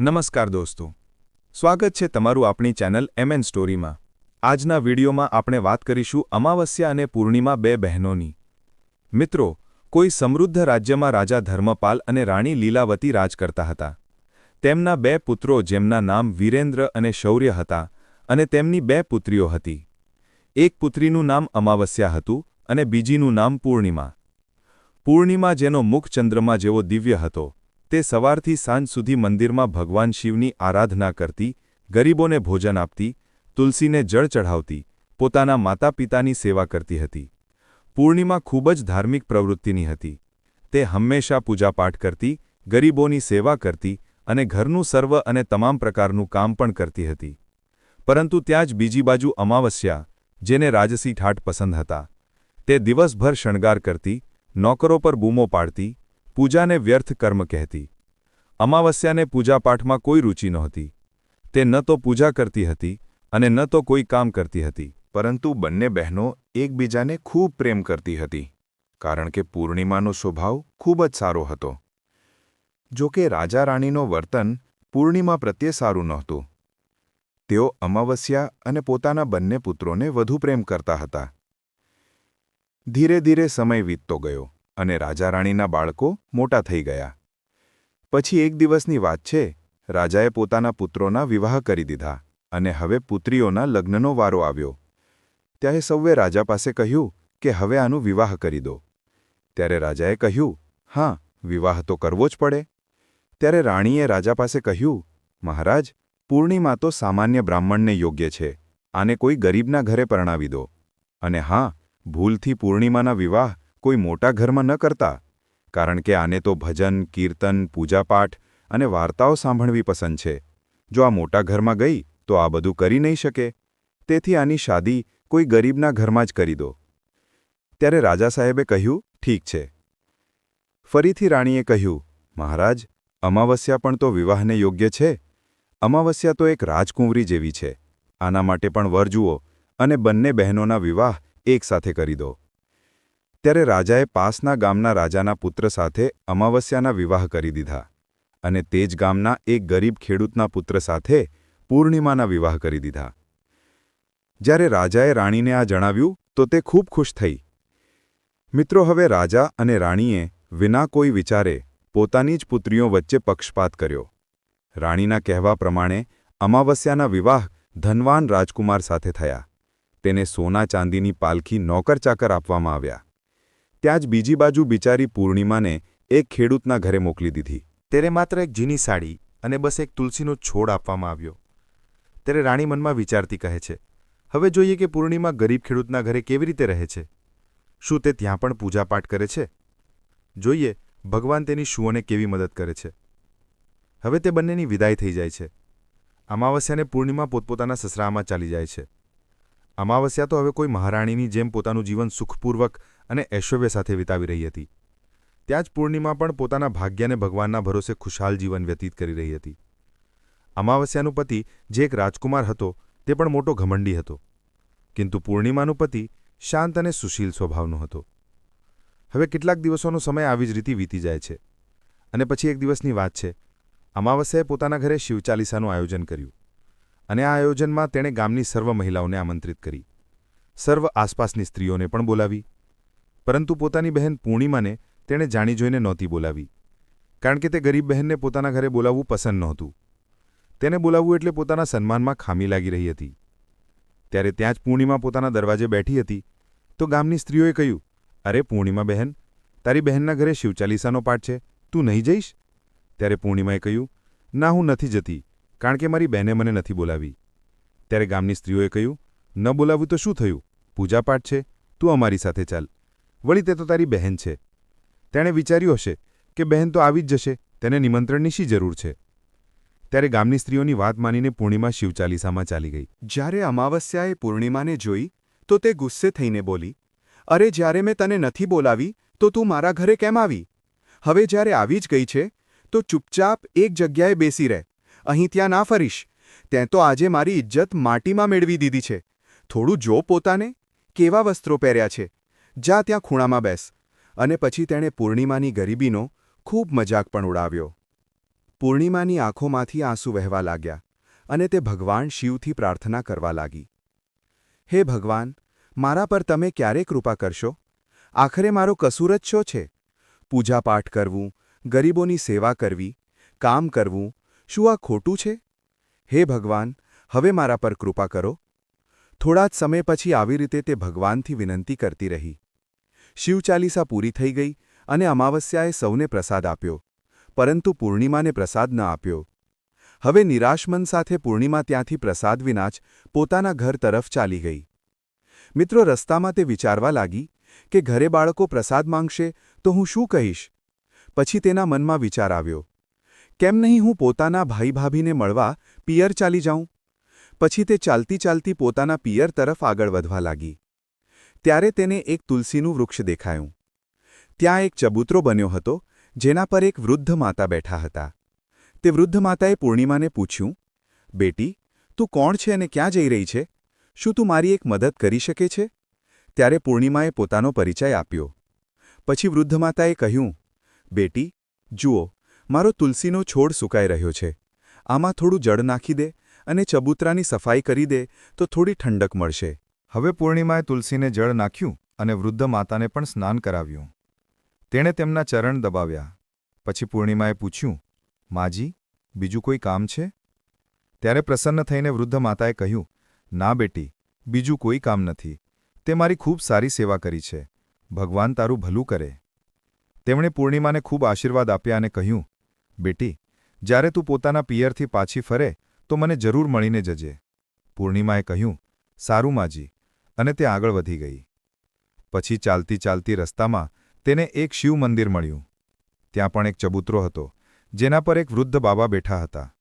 નમસ્કાર દોસ્તો. સ્વાગત છે તમારું આપણી ચેનલ એમએન સ્ટોરીમાં. આજના વિડીયોમાં આપણે વાત કરીશું અમાવસ્યા અને પૂર્ણિમા બે બહેનોની. મિત્રો, કોઈ સમૃદ્ધ રાજ્યમાં રાજા ધર્મપાલ અને રાણી લીલાવતી રાજ કરતા હતા. તેમના બે પુત્રો જેમના નામ વીરેન્દ્ર અને શૌર્ય હતા અને તેમની બે પુત્રીઓ હતી. એક પુત્રીનું નામ અમાવસ્યા હતું અને બીજીનું નામ પૂર્ણિમા. પૂર્ણિમા જેનો મુખ ચંદ્રમા જેવો દિવ્ય હતો. તે સવારથી સાંજ સુધી મંદિરમાં ભગવાન શિવની આરાધના કરતી, ગરીબોને ભોજન આપતી, તુલસીને જળ ચઢાવતી, પોતાના માતા પિતાની સેવા કરતી હતી. પૂર્ણિમા ખૂબ જ ધાર્મિક પ્રવૃત્તિની હતી. તે હંમેશા પૂજાપાઠ કરતી, ગરીબોની સેવા કરતી અને ઘરનું સર્વ અને તમામ પ્રકારનું કામ પણ કરતી હતી. પરંતુ ત્યાં જ બીજી બાજુ અમાવસ્યા, જેને રાજસી ઠાઠ પસંદ હતા. તે દિવસભર શણગાર કરતી, નોકરો પર બૂમો પાડતી પૂજાને વ્યર્થ કર્મ કહેતી. અમાવસ્યાને પૂજાપાઠમાં કોઈ રૂચિ નહોતી. તે ન તો પૂજા કરતી હતી અને ન તો કોઈ કામ કરતી હતી. પરંતુ બંને બહેનો એકબીજાને ખૂબ પ્રેમ કરતી હતી. કારણ કે પૂર્ણિમાનો સ્વભાવ ખૂબ જ સારો હતો. જો કે રાજા રાણીનો વર્તન પૂર્ણિમા પ્રત્યે સારું નહોતું. તેઓ અમાવસ્યા અને પોતાના બંને પુત્રોને વધુ પ્રેમ કરતા હતા. ધીરે ધીરે સમય વીતતો ગયો. અને રાજા રાણીના બાળકો મોટા થઈ ગયા. પછી એક દિવસની વાત છે, રાજાએ પોતાના પુત્રોના વિવાહ કરી દીધા અને હવે પુત્રીઓના લગ્નનો વારો આવ્યો. ત્યારે સૌએ રાજા પાસે કહ્યું કે હવે આનું વિવાહ કરી દો. ત્યારે રાજાએ કહ્યું, હા, વિવાહ તો કરવો જ પડે. ત્યારે રાણીએ રાજા પાસે કહ્યું, મહારાજ, પૂર્ણિમા તો સામાન્ય બ્રાહ્મણને યોગ્ય છે, આને કોઈ ગરીબના ઘરે પરણાવી દો. અને હા, ભૂલથી પૂર્ણિમાના વિવાહ કોઈ મોટા ઘરમાં ન કરતા, કારણ કે આને તો ભજન, કીર્તન, પૂજાપાઠ અને વાર્તાઓ સાંભળવી પસંદ છે. જો આ મોટા ઘરમાં ગઈ, તો આ બધું કરી નહીં શકે. તેથી આની શાદી કોઈ ગરીબના ઘરમાં જ કરી દો. ત્યારે રાજા સાહેબે કહ્યું, ઠીક છે. ફરીથી રાણીએ કહ્યું, મહારાજ, અમાવસ્યા પણ તો વિવાહને યોગ્ય છે. અમાવસ્યા તો એક રાજકુંવરી જેવી છે. આના માટે પણ વર જુઓ અને બંને બહેનોના વિવાહ એકસાથે કરી દો. ત્યારે રાજાએ પાસના ગામના રાજાના પુત્ર સાથે અમાવસ્યાના વિવાહ કરી દીધા અને તે જ ગામના એક ગરીબ ખેડૂતના પુત્ર સાથે પૂર્ણિમાના વિવાહ કરી દીધા. જ્યારે રાજાએ રાણીને આ જણાવ્યું, તો તે ખૂબ ખુશ થઈ. મિત્રો, હવે રાજા અને રાણીએ વિના કોઈ વિચારે પોતાની જ પુત્રીઓ વચ્ચે પક્ષપાત કર્યો. રાણીના કહેવા પ્રમાણે, અમાવસ્યાના વિવાહ ધનવાન રાજકુમાર સાથે થયા. તેને સોના ચાંદીની પાલખી નોકર ચાકર આપવામાં આવ્યા. ત્યાં જ બીજી બાજુ બિચારી પૂર્ણિમાને એક ખેડૂતના ઘરે મોકલી દીધી. તેને માત્ર એક ઝીની સાડી અને બસ એક તુલસીનો છોડ આપવામાં આવ્યો. ત્યારે રાણી મનમાં વિચારતી કહે છે, હવે જોઈએ કે પૂર્ણિમા ગરીબ ખેડૂતના ઘરે કેવી રીતે રહે છે? શું તે ત્યાં પણ પૂજાપાઠ કરે છે? જોઈએ, ભગવાન તેની શુઓને કેવી મદદ કરે છે. હવે તે બંનેની વિદાય થઈ જાય છે. અમાવસ્યાને પૂર્ણિમા પોતપોતાના સસરામાં ચાલી જાય છે. અમાવસ્યા તો હવે કોઈ મહારાણીની જેમ પોતાનું જીવન સુખપૂર્વક અને ઐશ્વર્ય સાથે વિતાવી રહી હતી. ત્યાં જ પૂર્ણિમા પણ પોતાના ભાગ્યને ભગવાનના ભરોસે ખુશાલ જીવન વ્યતીત કરી રહી હતી. અમાવસ્યાનું પતિ જે એક રાજકુમાર હતો, તે પણ મોટો ઘમંડી હતો. કિંતુ પૂર્ણિમાનું પતિ શાંત અને સુશીલ સ્વભાવનો હતો. હવે કેટલાક દિવસોનો સમય આવી જ રીતે વીતી જાય છે. અને પછી એક દિવસની વાત છે. અમાવસ્યાએ પોતાના ઘરે શિવચાલીસાનું આયોજન કર્યું. અને આ આયોજનમાં તેણે ગામની સર્વ મહિલાઓને આમંત્રિત કરી. સર્વ આસપાસની સ્ત્રીઓને પણ બોલાવી. પરંતુ પોતાની બહેન પૂર્ણિમાને તેણે જાણી જોઈને નહોતી બોલાવી. કારણ કે તે ગરીબ બહેનને પોતાના ઘરે બોલાવવું પસંદ નહોતું. તેને બોલાવવું એટલે પોતાના સન્માનમાં ખામી લાગી રહી હતી. ત્યારે ત્યાં જ પૂર્ણિમા પોતાના દરવાજે બેઠી હતી, તો ગામની સ્ત્રીઓએ કહ્યું, અરે પૂર્ણિમા બહેન, તારી બહેનના ઘરે શિવચાલીસાનો પાઠ છે, તું નહીં જઈશ? ત્યારે પૂર્ણિમાએ કહ્યું, ના, હું નથી જતી, કારણ કે મારી બહેને મને નથી બોલાવી. ત્યારે ગામની સ્ત્રીઓએ કહ્યું, ન બોલાવ્યું તો શું થયું? પૂજાપાઠ છે, તું અમારી સાથે ચાલ. વળી તે તો તારી બહેન છે. તેણે વિચાર્યું હશે કે બહેન તો આવી જ જશે, તેને નિમંત્રણની શી જરૂર છે? ત્યારે ગામની સ્ત્રીઓની વાત માનીને પૂર્ણિમા શિવચાલીસામાં ચાલી ગઈ. જ્યારે અમાવસ્યાએ પૂર્ણિમાને જોઈ, તો તે ગુસ્સે થઈને બોલી, અરે, જ્યારે મેં તને નથી બોલાવી, તો તું મારા ઘરે કેમ આવી? હવે જ્યારે આવી જ ગઈ છે, તો ચૂપચાપ એક જગ્યાએ બેસી રહે. અહીં ત્યાં ના ફરીશ. તે તો આજે મારી ઇજ્જત માટીમાં મેળવી દીધી છે. થોડું જો પોતાને, કેવા વસ્ત્રો પહેર્યા છે? જા ત્યાં ખૂણામાં બેસ. અને પછી તેણે પૂર્ણિમાની ગરીબીનો ખૂબ મજાક પણ ઉડાવ્યો. પૂર્ણિમાની આંખોમાંથી આંસુ વહેવા લાગ્યા અને તે ભગવાન શિવથી પ્રાર્થના કરવા લાગી. હે ભગવાન, મારા પર તમે ક્યારે કૃપા કરશો? આખરે મારો કસૂર જ શો છે? પૂજાપાઠ કરવું, ગરીબોની સેવા કરવી, કામ કરવું, શું આ ખોટું છે? હે ભગવાન, હવે મારા પર કૃપા કરો. થોડા જ સમય પછી આવી રીતે તે ભગવાનથી વિનંતી કરતી રહી. શિવચાલીસા પૂરી થઈ ગઈ અને અમાવસ્યાએ સૌને પ્રસાદ આપ્યો. પરંતુ પૂર્ણિમાને પ્રસાદ ન આપ્યો. હવે નિરાશમન સાથે પૂર્ણિમા ત્યાંથી પ્રસાદ વિના પોતાના ઘર તરફ ચાલી ગઈ. મિત્રો રસ્તામાં તે વિચારવા લાગી કે ઘરે બાળકો પ્રસાદ માંગશે તો હું શું કહીશ? પછી તેના મનમાં વિચાર આવ્યો. કેમ નહીં હું પોતાના ભાઈ ભાભીને મળવા પિયર ચાલી જાઉં? પછી તે ચાલતી ચાલતી પોતાના પિયર તરફ આગળ વધવા લાગી. ત્યારે તેને એક તુલસીનું વૃક્ષ દેખાયું. ત્યાં એક ચબૂતરો બન્યો હતો, જેના પર એક વૃદ્ધ માતા બેઠા હતા. તે વૃદ્ધ માતાએ પૂર્ણિમાને પૂછ્યું, બેટી, તું કોણ છે અને ક્યાં જઈ રહી છે? શું તું મારી એક મદદ કરી શકે છે? ત્યારે પૂર્ણિમાએ પોતાનો પરિચય આપ્યો. પછી વૃદ્ધ માતાએ કહ્યું, બેટી, જુઓ, મારો તુલસીનો છોડ સુકાઈ રહ્યો છે. આમાં થોડું જળ નાખી દે અને ચબૂતરાની સફાઈ કરી દે તો થોડી ઠંડક મળશે. હવે પૂર્ણિમાએ તુલસીને જળ નાખ્યું અને વૃદ્ધ માતાને પણ સ્નાન કરાવ્યું. તેણે તેમના ચરણ દબાવ્યા. પછી પૂર્ણિમાએ પૂછ્યું, માજી, બીજું કોઈ કામ છે? ત્યારે પ્રસન્ન થઈને વૃદ્ધ માતાએ કહ્યું, ના બેટી, બીજું કોઈ કામ નથી. તે મારી ખૂબ સારી સેવા કરી છે. ભગવાન તારું ભલું કરે. તેમણે પૂર્ણિમાને ખૂબ આશીર્વાદ આપ્યા અને કહ્યું, બેટી, જ્યારે તું પોતાના પિયરથી પાછી ફરે, તો મને જરૂર મળીને જજે. પૂર્ણિમાએ કહ્યું, સારું, માજી. અને તે આગળ વધી ગઈ. પછી ચાલતી ચાલતી રસ્તામાં તેને એક શિવ મંદિર મળ્યું. ત્યાં પણ એક ચબૂતરો હતો, જેના પર એક વૃદ્ધ બાબા બેઠા હતા.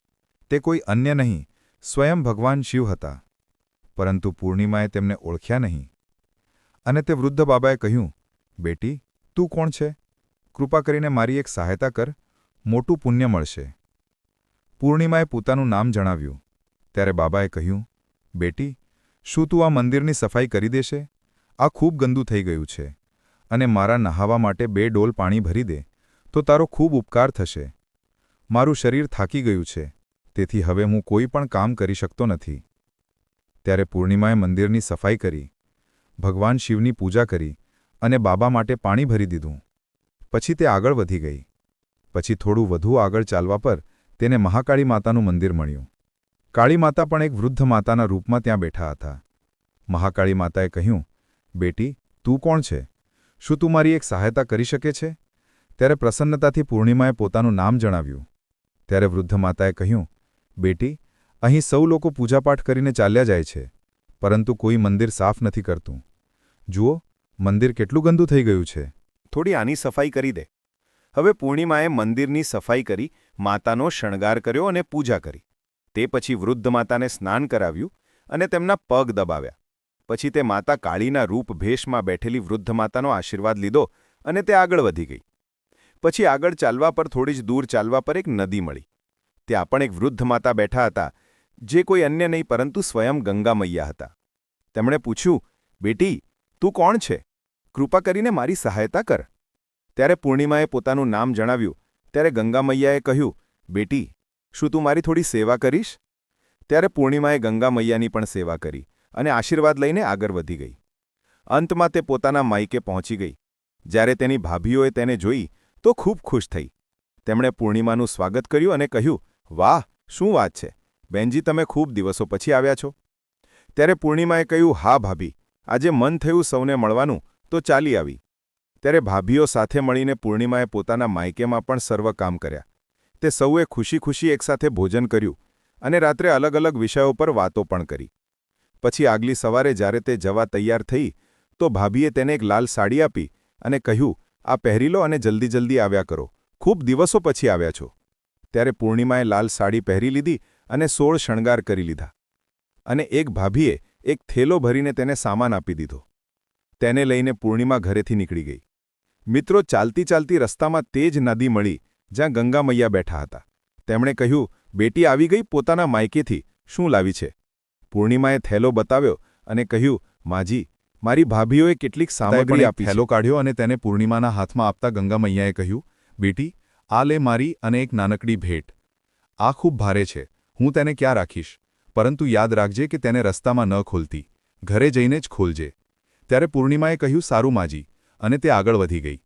તે કોઈ અન્ય નહીં, સ્વયં ભગવાન શિવ હતા. પરંતુ પૂર્ણિમાએ તેમને ઓળખ્યા નહીં. અને તે વૃદ્ધ બાબાએ કહ્યું, બેટી, તું કોણ છે? કૃપા કરીને મારી એક સહાયતા કર, મોટું પુણ્ય મળશે. પૂર્ણિમાએ પોતાનું નામ જણાવ્યું. ત્યારે બાબાએ કહ્યું, બેટી શું તું આ મંદિરની સફાઈ કરી દેશે? આ ખૂબ ગંદુ થઈ ગયું છે. અને મારા નહાવા માટે બે ડોલ પાણી ભરી દે, તો તારો ખૂબ ઉપકાર થશે. મારું શરીર થાકી ગયું છે, તેથી હવે હું કોઈ પણ કામ કરી શકતો નથી. ત્યારે પૂર્ણિમાએ મંદિરની સફાઈ કરી, ભગવાન શિવની પૂજા કરી અને બાબા માટે પાણી ભરી દીધું. પછી તે આગળ વધી ગઈ. પછી થોડું વધુ આગળ ચાલવા પર તેને મહાકાળી માતાનું મંદિર મળ્યું. કાળી માતા પણ એક વૃદ્ધ માતાના રૂપમાં ત્યાં બેઠા હતા. મહાકાળી માતાએ કહ્યું, બેટી, તું કોણ છે? શું તું મારી એક સહાયતા કરી શકે છે? ત્યારે પ્રસન્નતાથી પૂર્ણિમાએ પોતાનું નામ જણાવ્યું. ત્યારે વૃદ્ધ માતાએ કહ્યું, બેટી, અહીં સૌ લોકો પૂજાપાઠ કરીને ચાલ્યા જાય છે, પરંતુ કોઈ મંદિર સાફ નથી કરતું. જુઓ, મંદિર કેટલું ગંદુ થઈ ગયું છે. થોડી આની સફાઈ કરી દે. હવે પૂર્ણિમાએ મંદિરની સફાઈ કરી માતાનો શણગાર કર્યો અને પૂજા કરી. તે પછી વૃદ્ધ માતાને સ્નાન કરાવ્યું અને તેમના પગ દબાવ્યા. પછી તે માતા કાળીના રૂપ ભેષમાં બેઠેલી વૃદ્ધ માતાનો આશીર્વાદ લીધો અને તે આગળ વધી ગઈ. પછી આગળ ચાલવા પર થોડી જ દૂર ચાલવા પર એક નદી મળી. ત્યાં પણ એક વૃદ્ધ માતા બેઠા હતા, જે કોઈ અન્ય નહીં પરંતુ સ્વયં ગંગા મૈયા હતા. તેમણે પૂછ્યું, બેટી, તું કોણ છે? કૃપા કરીને મારી સહાયતા કર. ત્યારે પૂર્ણિમાએ પોતાનું નામ જણાવ્યું. ત્યારે ગંગા મૈયાએ કહ્યું, બેટી શું તું મારી થોડી સેવા કરીશ? ત્યારે પૂર્ણિમાએ ગંગા મૈયાની પણ સેવા કરી અને આશીર્વાદ લઈને આગળ વધી ગઈ. અંતમાં તે પોતાના માઈકે પહોંચી ગઈ. જ્યારે તેની ભાભીઓએ તેને જોઈ, તો ખૂબ ખુશ થઈ. તેમણે પૂર્ણિમાનું સ્વાગત કર્યું અને કહ્યું, વાહ, શું વાત છે? બેનજી, તમે ખૂબ દિવસો પછી આવ્યા છો. ત્યારે પૂર્ણિમાએ કહ્યું, હા, ભાભી, આજે મન થયું સૌને મળવાનું, તો ચાલી આવી. ત્યારે ભાભીઓ સાથે મળીને પૂર્ણિમાએ પોતાના માયકેમાં પણ સર્વ કામ કર્યા. તે સૌએ ખુશી ખુશી એકસાથે ભોજન કર્યું અને રાત્રે અલગ અલગ વિષયો પર વાતો પણ કરી. પછી આગલી સવારે જ્યારે તે જવા તૈયાર થઈ, તો ભાભીએ તેને એક લાલ સાડી આપી અને કહ્યું, આ પહેરી લો અને જલ્દી જલ્દી આવ્યા કરો. ખૂબ દિવસો પછી આવ્યા છો. ત્યારે પૂર્ણિમાએ લાલ સાડી પહેરી લીધી અને સોળ શણગાર કરી લીધા. અને એક ભાભીએ એક થેલો ભરીને તેને સામાન આપી દીધો. તેને લઈને પૂર્ણિમા ઘરેથી નીકળી ગઈ. મિત્રો ચાલતી ચાલતી રસ્તામાં તે જ નદી મળી જ્યાં ગંગા મૈયા બેઠા હતા. તેમણે કહ્યું બેટી આવી ગઈ પોતાના માયકેથી. શું લાવી છે? પૂર્ણિમાએ થેલો બતાવ્યો અને કહ્યું માજી મારી ભાભીઓએ કેટલીક સામગ્રી આપી થેલો કાઢ્યો અને તેને પૂર્ણિમાના હાથમાં આપતા ગંગા મૈયાએ કહ્યું બેટી આ લે મારી અને એક નાનકડી ભેટ. આ ખૂબ ભારે છે. હું તેને ક્યાં રાખીશ? પરંતુ યાદ રાખજે કે તેને રસ્તામાં ન ખોલતી. ઘરે જઈને જ ખોલજે. ત્યારે પૂર્ણિમાએ કહ્યું સારું માજી. અને તે આગળ વધી ગઈ.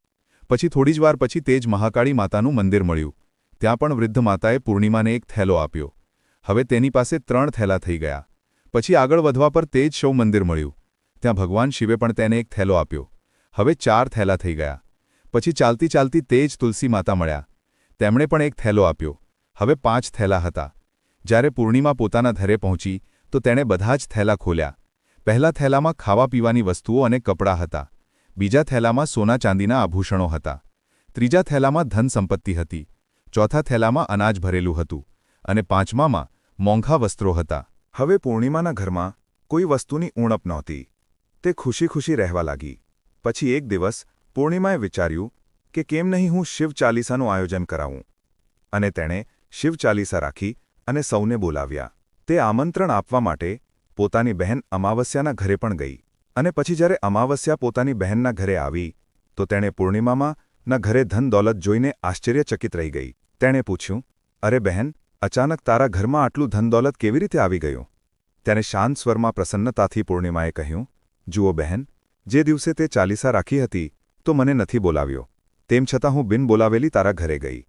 પછી થોડી જ વાર પછી તે જ મહાકાળી માતાનું મંદિર મળ્યું. ત્યાં પણ વૃદ્ધ માતાએ પૂર્ણિમાને એક થેલો આપ્યો. હવે તેની પાસે ત્રણ થેલા થઈ ગયા. પછી આગળ વધવા પર તે જ શવ મંદિર મળ્યું. ત્યાં ભગવાન શિવે પણ તેને એક થેલો આપ્યો. હવે ચાર થેલા થઈ ગયા. પછી ચાલતી ચાલતી તે જ તુલસી માતા મળ્યા. તેમણે પણ એક થેલો આપ્યો. હવે પાંચ થેલા હતા. જ્યારે પૂર્ણિમા પોતાના ઘરે પહોંચી, તો તેણે બધા જ થેલા ખોલ્યા. પહેલા થેલામાં ખાવા પીવાની વસ્તુઓ અને કપડાં હતા. બીજા થેલામાં સોના ચાંદીના આભૂષણો હતા. ત્રીજા થેલામાં ધન સંપત્તિ હતી. ચોથા થેલામાં અનાજ ભરેલું હતું અને પાંચમામાં મોંઘા વસ્ત્રો હતા. હવે પૂર્ણિમાના ઘરમાં કોઈ વસ્તુની ઉણપ નહોતી. તે ખુશી ખુશી રહેવા લાગી. પછી એક દિવસ પૂર્ણિમાએ વિચાર્યું કે કેમ નહીં હું શિવ ચાલીસાનું આયોજન કરાવું. અને તેણે શિવ ચાલીસા રાખી અને સૌને બોલાવ્યા. તે આમંત્રણ આપવા માટે પોતાની બહેન અમાવસ્યાના ઘરે પણ ગઈ. અને પછી જ્યારે અમાવસ્યા પોતાની બહેનના ઘરે આવી, તો તેણે પૂર્ણિમામાં ના ઘરે ધન દોલત જોઈને આશ્ચર્યચકિત રહી ગઈ. તેણે પૂછ્યું, અરે બહેન, અચાનક તારા ઘરમાં આટલું ધન દોલત કેવી રીતે આવી ગયું? તેને શાંત સ્વરમાં પ્રસન્નતાથી પૂર્ણિમાએ કહ્યું, જુઓ બહેન, જે દિવસે તે ચાલીસા રાખી હતી, તો મને નથી બોલાવ્યો. તેમ છતાં હું બિન બોલાવેલી તારા ઘરે ગઈ.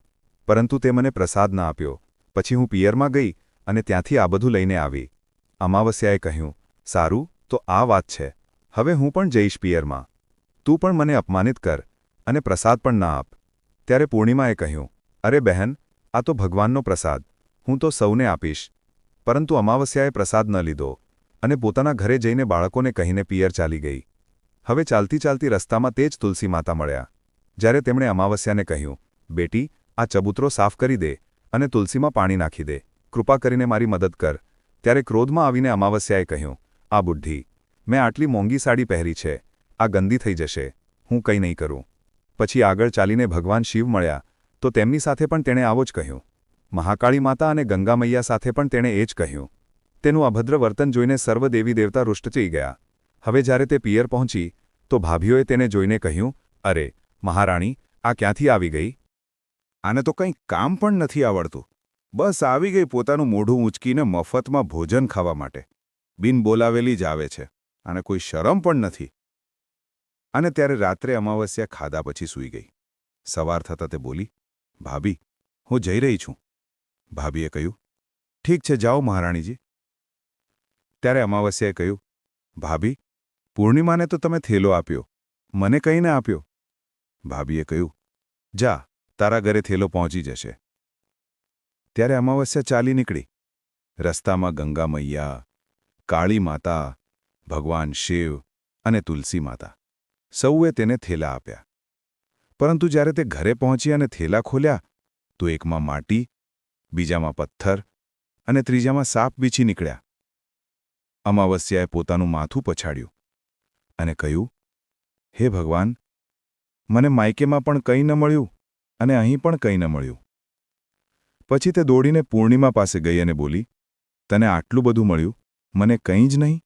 પરંતુ તે મને પ્રસાદ ના આપ્યો. પછી હું પિયરમાં ગઈ અને ત્યાંથી આ બધું લઈને આવી. અમાવસ્યાએ કહ્યું, સારું, તો આ વાત છે. હવે હું પણ જઈશ પિયરમાં. તું પણ મને અપમાનિત કર અને પ્રસાદ પણ ના આપ. ત્યારે પૂર્ણિમાએ કહ્યું, અરે બહેન, આ તો ભગવાનનો પ્રસાદ. હું તો સૌને આપીશ. પરંતુ અમાવસ્યાએ પ્રસાદ ન લીધો અને પોતાના ઘરે જઈને બાળકોને કહીને પિયર ચાલી ગઈ. હવે ચાલતી ચાલતી રસ્તામાં તે જ તુલસી માતા મળ્યા. જ્યારે તેમણે અમાવસ્યાને કહ્યું, બેટી, આ ચબૂતરો સાફ કરી દે અને તુલસીમાં પાણી નાખી દે. કૃપા કરીને મારી મદદ કર. ત્યારે ક્રોધમાં આવીને અમાવસ્યાએ કહ્યું, આ બુદ્ધિ મેં આટલી મોંઘી સાડી પહેરી છે. આ ગંદી થઈ જશે. હું કંઈ નહીં કરું. પછી આગળ ચાલીને ભગવાન શિવ મળ્યા, તો તેમની સાથે પણ તેણે આવો જ કહ્યું. મહાકાળી માતા અને ગંગા મૈયા સાથે પણ તેણે એ જ કહ્યું. તેનું અભદ્ર વર્તન જોઈને સર્વ દેવી દેવતા રૂષ્ટ ગયા. હવે જ્યારે તે પિયર પહોંચી, તો ભાભીઓએ તેને જોઈને કહ્યું, અરે, મહારાણી, આ ક્યાંથી આવી ગઈ? આને તો કંઈ કામ પણ નથી આવડતું. બસ આવી ગઈ પોતાનું મોઢું ઊંચકીને મફતમાં ભોજન ખાવા માટે. બિન બોલાવેલી જ આવે છે. અને કોઈ શરમ પણ નથી. અને ત્યારે રાત્રે અમાવસ્યા ખાધા પછી સૂઈ ગઈ. સવાર થતાં તે બોલી, ભાભી, હું જઈ રહી છું. ભાભીએ કહ્યું, ઠીક છે, જાઓ મહારાણીજી. ત્યારે અમાવસ્યાએ કહ્યું, ભાભી, પૂર્ણિમાને તો તમે થેલો આપ્યો. મને કહીને આપ્યો. ભાભીએ કહ્યું, જા, તારા ઘરે થેલો પહોંચી જશે. ત્યારે અમાવસ્યા ચાલી નીકળી. રસ્તામાં ગંગા મૈયા, કાળી માતા ભગવાન શિવ અને તુલસી માતા. સૌએ તેને થેલા આપ્યા. પરંતુ જ્યારે તે ઘરે પહોંચી અને થેલા ખોલ્યા, તો એકમાં માટી, બીજામાં પથ્થર અને ત્રીજામાં સાપ બીછી નીકળ્યા. અમાવસ્યાએ પોતાનું માથું પછાડ્યું અને કહ્યું, હે ભગવાન, મને માયકેમાં પણ કંઈ ન મળ્યું અને અહીં પણ કંઈ ન મળ્યું. પછી તે દોડીને પૂર્ણિમા પાસે ગઈ અને બોલી, તને આટલું બધું મળ્યું? મને કંઈ જ નહીં?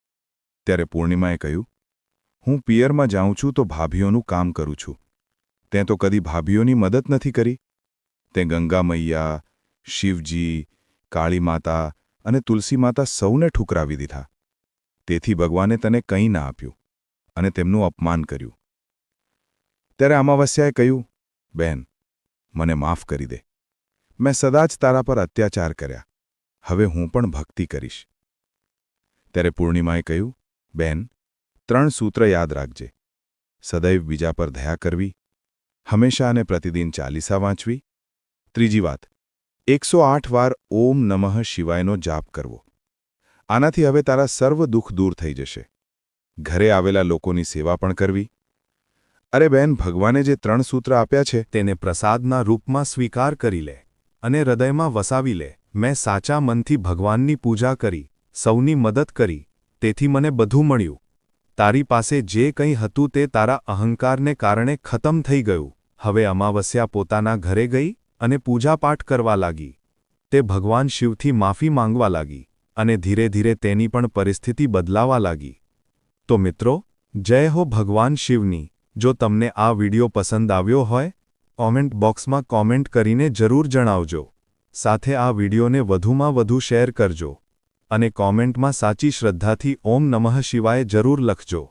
ત્યારે પૂર્ણિમાએ કહ્યું, હું પિયરમાં જાઉં છું તો ભાભીઓનું કામ કરું છું. તે તો કદી ભાભીઓની મદદ નથી કરી. તે ગંગા મૈયા, શિવજી, કાળી માતા અને તુલસી માતા સૌને ઠુકરાવી દીધા. તેથી ભગવાને તને કંઈ ના આપ્યું અને તેમનું અપમાન કર્યું. ત્યારે અમાવસ્યાએ કહ્યું બહેન મને માફ કરી દે. મેં સદા જ તારા પર અત્યાચાર કર્યા. હવે હું પણ ભક્તિ કરીશ. ત્યારે પૂર્ણિમાએ કહ્યું બેન, ત્રણ સૂત્ર યાદ રાખજે. સદૈવ બીજા પર દયા કરવી, હંમેશા અને પ્રતિદિન ચાલીસા વાંચવી. ત્રીજી વાત, એકસો આઠ વાર ઓમ નમઃ શિવાયનો જાપ કરવો. આનાથી હવે તારા સર્વ દુઃખ દૂર થઈ જશે. ઘરે આવેલા લોકોની સેવા પણ કરવી. અરે બેન, ભગવાને જે ત્રણ સૂત્ર આપ્યા છે, તેને પ્રસાદના રૂપમાં સ્વીકાર કરી લે અને હૃદયમાં વસાવી લે. મેં સાચા મનથી ભગવાનની પૂજા કરી, સૌની મદદ કરી તેથી મને બધું મળ્યું. તારી પાસે જે કંઈ હતું તે તારા અહંકારને કારણે ખતમ થઈ ગયું. હવે અમાવસ્યા પોતાના ઘરે ગઈ અને પૂજાપાઠ કરવા લાગી. તે ભગવાન શિવથી માફી માંગવા લાગી અને ધીરે ધીરે તેની પણ પરિસ્થિતિ બદલાવા લાગી. તો મિત્રો, જય હો ભગવાન શિવની. જો તમને આ વિડિયો પસંદ આવ્યો હોય, કોમેન્ટ બોક્સમાં કોમેન્ટ કરીને જરૂર જણાવજો. સાથે આ વિડીયોને વધુમાં વધુ શેર કરજો. અને કોમેન્ટમાં સાચી શ્રદ્ધાથી ઓમ નમઃ શિવાય જરૂર લખજો.